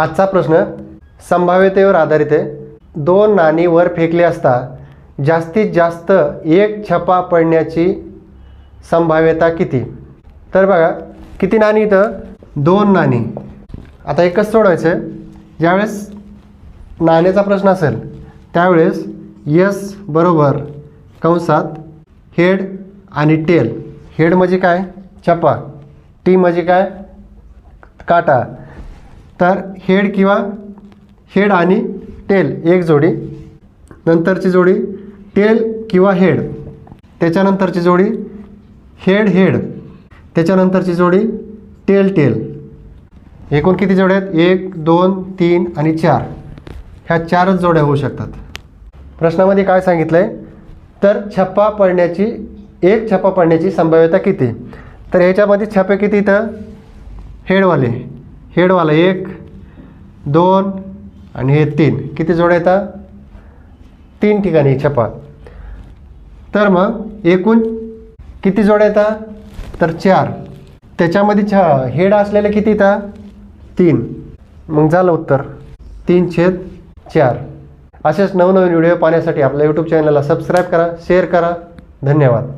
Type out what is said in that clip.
आजचा प्रश्न संभाव्यतेवर आधारित आहे. दोन नाणी वर फेकले असता जास्तीत जास्त एक छपा पडण्याची संभाव्यता किती? तर बघा किती नाणी इथं? दोन नाणी. आता एकच सोडवायचं आहे ज्यावेळेस नाण्याचा प्रश्न असेल त्यावेळेस यस बरोबर कंसात हेड आणि टेल. हेड म्हणजे काय? छपा. टी म्हणजे काय? काटा. तर हेड किंवा हेड आणि टेल एक जोडी. नंतरची जोडी टेल किंवा हेड. त्याच्यानंतरची जोडी हेड हेड. त्याच्यानंतरची जोडी टेल टेल. एकूण किती जोड्या आहेत? एक दोन तीन आणि चार. ह्या चारच जोड्या होऊ शकतात. प्रश्नामध्ये काय सांगितलं आहे तर छप्पा पडण्याची एक छप्पा पडण्याची संभाव्यता किती? तर ह्याच्यामध्ये छप्पे किती इथं? हेडवाले. हेडवाला एक दोन आणि हे तीन. किती जोड्या येतात तीन ठिकाणी छपा तर मग एकूण किती जोड्या येतात तर चार. त्याच्यामध्ये छ हेड असलेले किती येतात तीन. मग झालं उत्तर. तीन छेद चार. असेच नवनवीन व्हिडिओ पाहण्यासाठी आपल्या यूट्यूब चॅनलला सबस्क्राईब करा शेअर करा. धन्यवाद.